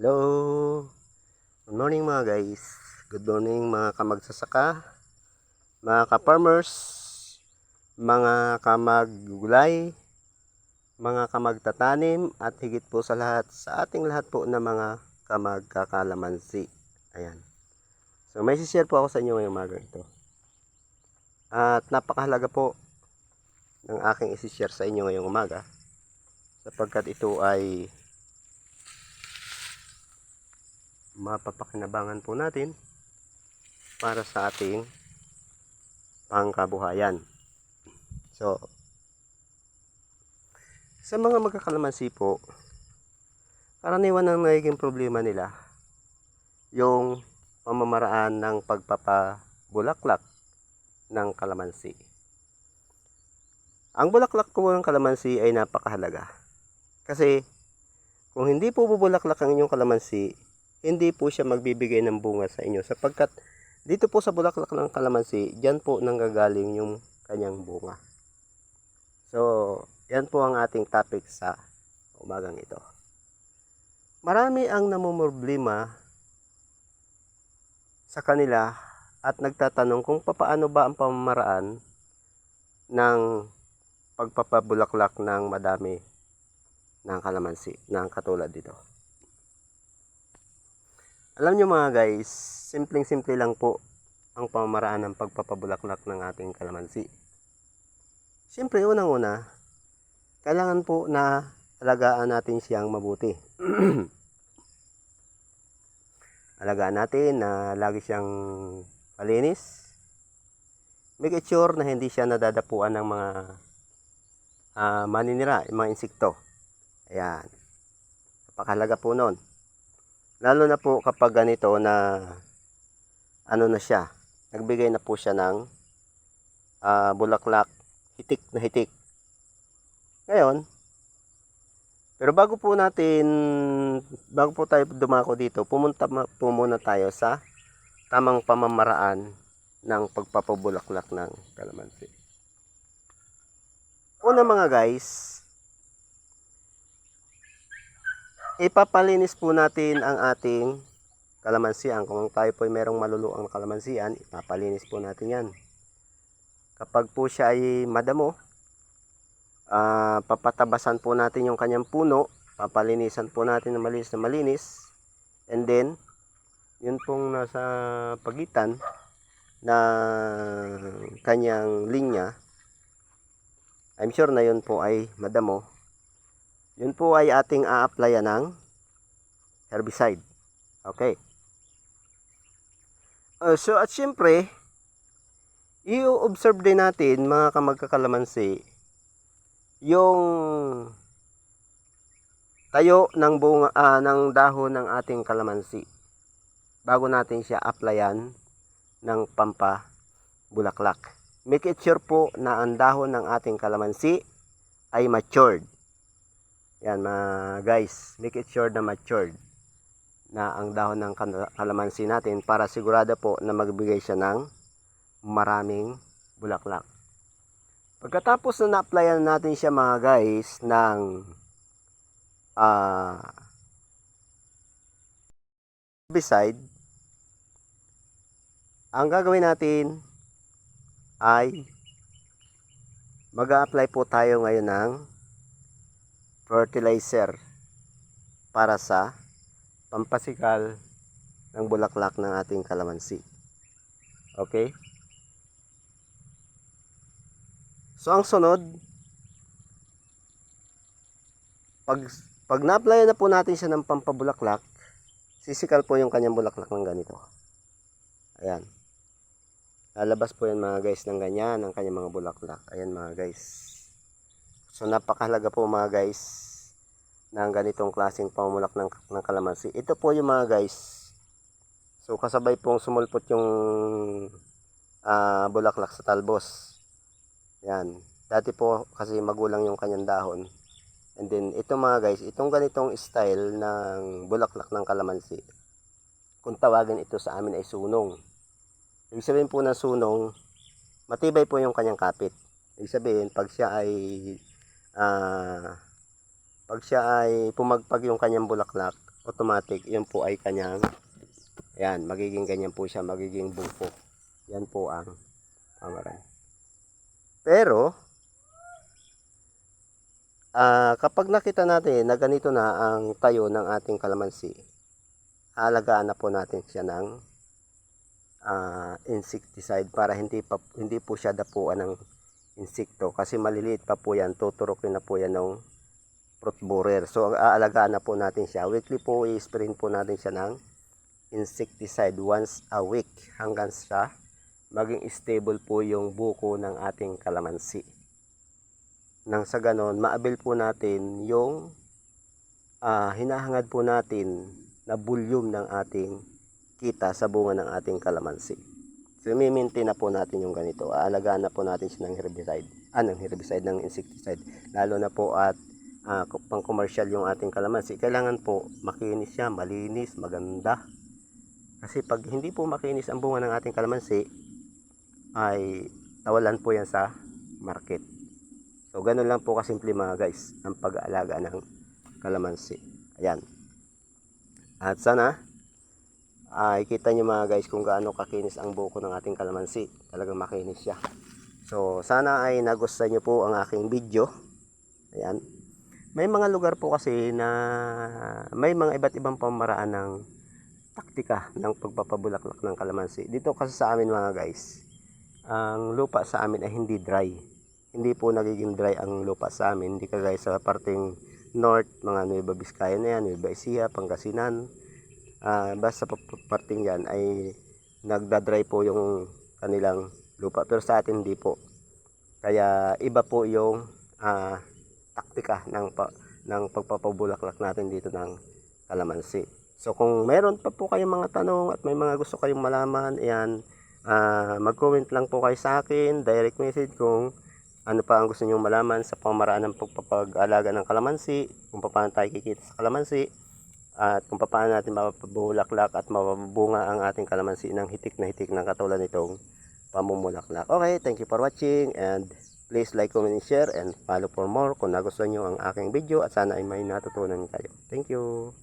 Hello. Good morning mga guys. Good morning mga kamagsasaka, mga ka-farmers, mga kamag-gulay, mga kamagtatanim at higit po sa lahat sa ating lahat po na mga kamagkakalamansi. Ayan. So may share po ako sa inyo ngayong umaga ito. At napakahalaga po ng aking isi-share sa inyo ngayong umaga sapagkat ito ay mapapakinabangan po natin para sa ating pangkabuhayan. So, sa mga magkakalamansi po, karaniwan ang nagiging problema nila yung pamamaraan ng pagpapabulaklak ng kalamansi. Ang bulaklak po ng kalamansi ay napakahalaga. Kasi, kung hindi po bubulaklak ang inyong kalamansi, hindi po siya magbibigay ng bunga sa inyo sapagkat dito po sa bulaklak ng kalamansi, diyan po nanggagaling yung kanyang bunga. So, yan po ang ating topic sa umagang ito. Marami ang namumroblema sa kanila at nagtatanong kung papaano ba ang pamamaraan ng pagpapabulaklak ng madami ng kalamansi, ng katulad dito. Alam nyo mga guys, simpleng-simple lang po ang pamamaraan ng pagpapabulaklak ng ating kalamansi. Siyempre, unang-una, kailangan po na alagaan natin siyang mabuti. alagaan natin na lagi siyang malinis. Make sure na hindi siya nadadapuan ng mga ah, maninira, mga insekto. Ayan. Napakahalaga po nun. Lalo na po kapag ganito na ano na siya, nagbigay na po siya ng ah, bulaklak, hitik na hitik. Ngayon, pero bago po natin, bago po tayo dumako dito, pumunta po muna tayo sa tamang pamamaraan ng pagpapabulaklak ng kalamansi. Una mga guys, ipapalinis po natin ang ating kalamansian. Kung tayo po ay merong maluluang kalamansian, ipapalinis po natin yan. Kapag po siya ay madamo, ah, papatabasan po natin yung kanyang puno, papalinisan po natin na malinis na malinis, and then, yun pong nasa pagitan na kanyang linya, I'm sure na yun po ay madamo, yun po ay ating a-applyan ng herbicide. Okay. Uh, so at syempre, i-observe din natin mga kamagkakalamansi yung tayo ng bunga ah, ng dahon ng ating kalamansi bago natin siya applyan ng pampa bulaklak. Make it sure po na ang dahon ng ating kalamansi ay matured. Yan mga guys, make it sure na matured na ang dahon ng kal- kalamansi natin para sigurado po na magbigay siya ng maraming bulaklak. Pagkatapos na na-applyan natin siya mga guys ng ah herbicide, ang gagawin natin ay mag-a-apply po tayo ngayon ng fertilizer para sa pampasikal ng bulaklak ng ating kalamansi. Okay? So ang sunod, pag pag na-apply na po natin siya ng pampabulaklak, sisikal po yung kanyang bulaklak ng ganito. Ayan. Lalabas po yan mga guys ng ganyan, ang kanyang mga bulaklak. Ayan mga guys. So napakahalaga po mga guys ng ganitong klaseng pamulak ng, ng kalamansi. Ito po yung mga guys. So kasabay pong sumulpot yung ah, bulaklak sa talbos. Yan. Dati po kasi magulang yung kanyang dahon. And then ito mga guys, itong ganitong style ng bulaklak ng kalamansi. Kung tawagin ito sa amin ay sunong. Ibig sabihin po ng sunong, matibay po yung kanyang kapit. Ibig sabihin, pag siya ay ah, pag siya ay pumagpag yung kanyang bulaklak, automatic, yun po ay kanyang, yan, magiging ganyan po siya, magiging bungko. Yan po ang pamaran. Pero, ah kapag nakita natin na ganito na ang tayo ng ating kalamansi, alagaan na po natin siya ng ah, insecticide para hindi pa hindi po siya dapuan ng insekto. Kasi maliliit pa po yan. Tuturokin na po yan ng fruit borer. So aalagaan na po natin siya. Weekly po i-spray po natin siya ng insecticide once a week hanggang sa maging stable po yung buko ng ating kalamansi. Nang sa ganon maabil po natin yung ah, hinahangad po natin na volume ng ating kita sa bunga ng ating kalamansi. So, i-maintain na po natin yung ganito. Aalagaan na po natin siya ng herbicide. Ah, ng herbicide, ng insecticide. Lalo na po at ah, ku- pang commercial yung ating kalamansi. Kailangan po makinis siya, malinis, maganda. Kasi pag hindi po makinis ang bunga ng ating kalamansi, ay tawalan po yan sa market. So, ganun lang po kasimple mga guys, ang pag-aalaga ng kalamansi. Ayan. At sana, ay kita nyo mga guys kung gaano kakinis ang buko ng ating kalamansi. Talagang makinis siya. So, sana ay nagustuhan nyo po ang aking video. Ayan. May mga lugar po kasi na may mga iba't ibang pamaraan ng taktika ng pagpapabulaklak ng kalamansi. Dito kasi sa amin mga guys, ang lupa sa amin ay hindi dry. Hindi po nagiging dry ang lupa sa amin. Hindi kagaya sa parting north, mga Nueva Vizcaya na yan, Nueva Ecija, Pangasinan, Ah, basta pa pa- parting yan ay nagda-dry po yung kanilang lupa. Pero sa atin hindi po. Kaya iba po yung ah, taktika ng pa, ng pagpapabulaklak natin dito ng kalamansi. So kung meron pa po kayong mga tanong at may mga gusto kayong malaman ayan ah, mag-comment lang po kayo sa akin direct message kung ano pa ang gusto niyo malaman sa pamaraan ng pagpapag-alaga ng kalamansi kung paano tayo kikita sa kalamansi at kung paano natin mapapabulaklak at mapabunga ang ating kalamansi ng hitik na hitik ng katulad nitong pamumulaklak. Okay, thank you for watching and please like, comment, and share and follow for more kung nagustuhan nyo ang aking video at sana ay may natutunan kayo. Thank you.